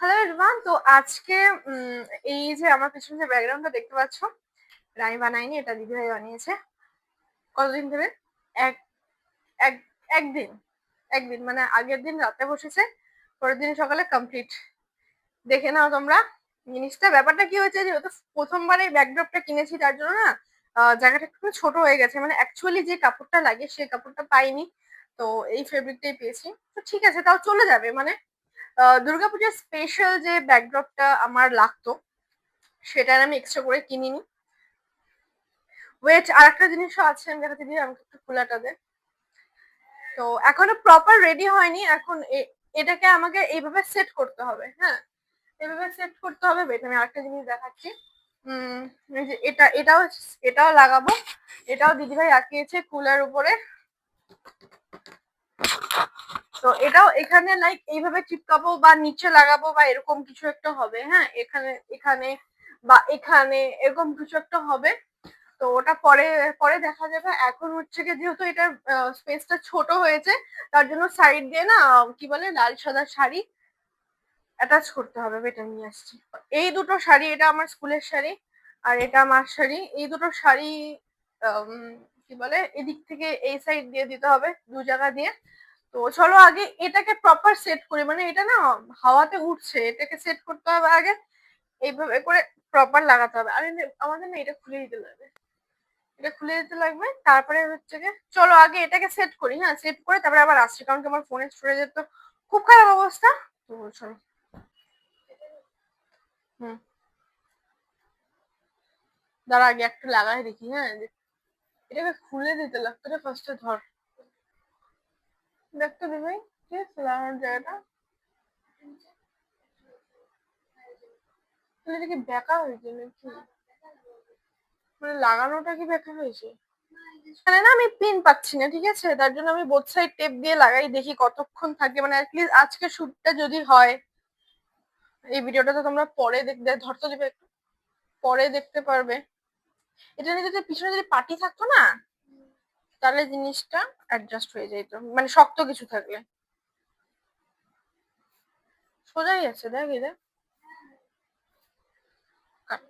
Hello everyone তো আজকে এই যে আমার পিছনে যে ব্যাকগ্রাউন্ডটা দেখতে পাচ্ছ আমি বানাইনি এটা দিদিভাই বানিয়েছে। কতদিন ধরে এক এক, একদিন একদিন মানে আগের দিন রাতে বসেছে, পরের দিন সকালে কমপ্লিট দেখে নাও তোমরা জিনিসটা। ব্যাপারটা কি হয়েছে যেহেতু প্রথমবার এই ব্যাকড্রপটা কিনেছি, তার জন্য না জায়গাটা একটু ছোট হয়ে গেছে। মানে অ্যাকচুয়ালি যে কাপড়টা লাগে সেই কাপড়টা পাইনি। তো এই ফেব্রিকটাই পেয়েছি। তো ঠিক আছে, তাও চলে যাবে। মানে দুর্গাপূজার স্পেশাল যে ব্যাকড্রপটা আমার লাগতো সেটার আমি এক্সট্রা করে কিনিনি। ওয়েট আর একটা জিনিসও আছে আমি দেখাতে দিই আমাকে একটু খোলাটা দে তো এখনও প্রপার রেডি হয়নি এখন এটাকে আমাকে এইভাবে সেট করতে হবে হ্যাঁ? এইভাবে সেট করতে হবে wait, আমি আরেকটা জিনিস দেখাচ্ছি। এটা এটাও এটাও লাগাবো এটাও দিদিভাই আঁকিয়েছে কুলার উপরে। তো এটাও এখানে লাইক এইভাবে চিপকাবো বা নিচে লাগাবো বা এরকম কিছু একটা হবে হ্যাঁ? এখানে এখানে বা এখানে এরকম কিছু একটা হবে। তো ওটা পরে পরে দেখা যাবে। এখন হচ্ছে কি যেহেতু এটার স্পেসটা ছোট হয়েছে, তার জন্য সাইড দিয়ে না, কি বলে, লাল সাদা শাড়ি অ্যাটাচ করতে হবে। এটা নিয়ে আসছি। এই দুটো শাড়ি, এটা আমার স্কুলের শাড়ি আর এটা আমার শাড়ি। এই দুটো শাড়ি কি বলে, এদিক থেকে এই সাইড দিয়ে দিতে হবে, দু জায়গা দিয়ে। তো চলো আগে এটাকে প্রপার সেট করি। মানে এটা না হাওয়াতে উঠছে, এটাকে সেট করতে হবে আগে, এইভাবে করে প্রপার লাগাতে হবে। আর আমাদের না এটা খুলে দিতে লাগবে। এটা খুলে দিতে লাগবে, তারপরে হচ্ছে গিয়ে চলো আগে এটাকে সেট করি হ্যাঁ সেট করে তারপরে আবার আসছি। কারণ কি আমার ফোনের স্টোরেজের তো খুব খারাপ অবস্থা। তো চলো। হুম। দাঁড়া, আগে একটা লাগাই দেখি হ্যাঁ এটাকে খুলে দিতে লাগতো ফার্স্টে ধর। দেখতে দিবি? আছে লাগানোর জায়গাটা? তাহলে কি বেঁকা হয়েছে নাকি? মানে লাগানোটা কি বেঁকা হয়েছে? এখানে না, আমি পিন পাচ্ছি না, ঠিক আছে? তার জন্য আমি বোথ সাইড টেপ দিয়ে লাগাই, দেখি কতক্ষণ থাকে। মানে অ্যাটলিস্ট আজকে শুটটা যদি হয়, এই ভিডিওটা তো তোমরা পরে দেখতে ধরতে দেবে একটু। পরে দেখতে পারবে। এটা নিয়ে যদি পিছনে যদি পার্টি থাকতো না তাহলে জিনিসটা অ্যাডজাস্ট হয়ে যেত মানে শক্ত কিছু থাকলে। সোজাই আছে, দেখ দেখ। কাট।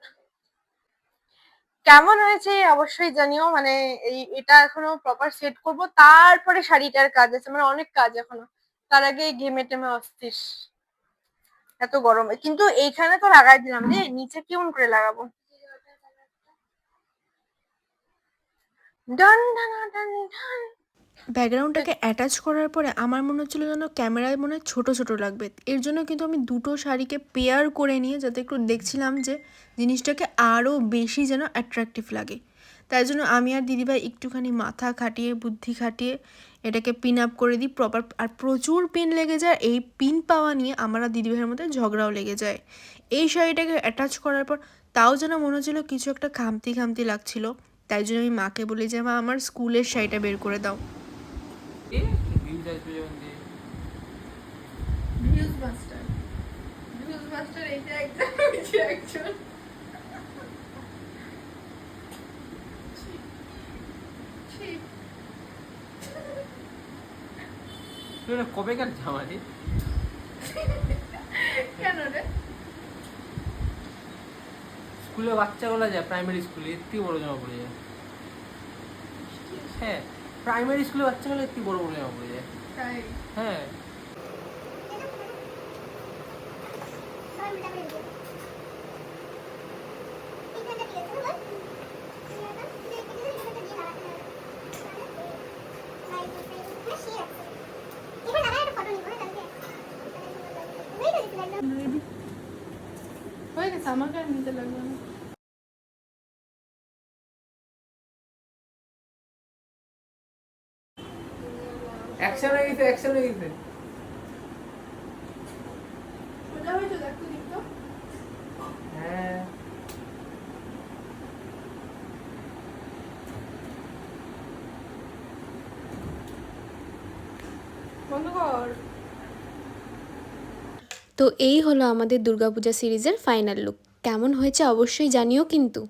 কেমন হয়েছে অবশ্যই জানিও মানে এই, এটা এখনও প্রপার সেট করব। তারপরে শাড়িটার কাজ আছে মানে অনেক কাজ এখনও। তার আগে ঘেমে টেমে অস্থির এত গরমে। কিন্তু এইখানে তো লাগাই দিলাম রে, নিচে কেমন করে লাগাবো? ডান ডান ডান ডান ব্যাকগ্রাউন্ডটাকে অ্যাটাচ করার পরে আমার মনে হচ্ছিল যেন ক্যামেরায় মনে হয় ছোটো ছোটো লাগবে। এর জন্য কিন্তু আমি দুটো শাড়িকে পেয়ার করে নিয়ে যাতে একটু দেখছিলাম যে জিনিসটাকে আরও বেশি যেন অ্যাট্রাকটিভ লাগে। তাই জন্য আমি আর দিদিভাই একটুখানি মাথা খাটিয়ে বুদ্ধি খাটিয়ে এটাকে পিন আপ করে দিই প্রপার আর প্রচুর পিন লেগে যায়। এই পিন পাওয়া নিয়ে আমার আর দিদিভাইয়ের মধ্যে ঝগড়াও লেগে যায়। এই শাড়িটাকে অ্যাটাচ করার পর তাও যেন মনে হচ্ছিল কিছু একটা খামতি খামতি লাগছিল। তাই জন্য আমি মাকে বলি যে মা আমার স্কুলের শাড়িটা বের করে দাও। ওটা কবেকার জামা রে? কেন রে? স্কুলে বাচ্চাগুলো যায় প্রাইমারি স্কুলে এর থেকে বড় জামা পড়ে যায়। হ্যাঁ প্রাইমারি স্কুলে বাচ্চাগুলো এর থেকে বড় বড় জামা পড়ে যায়। তাই? হ্যাঁ। হয়ে গেছে আমাকে আর নিতে লাগবে না অ্যাকশন হয়ে গেছে অ্যাকশন হয়ে গেছে সোজা হয়েছে দেখতে দেখতো হ্যাঁ বন্ধ কর তো এই হলো আমাদের দুর্গাপূজা সিরিজের ফাইনাল লুক। কেমন হয়েছে অবশ্যই জানিও কিন্তু।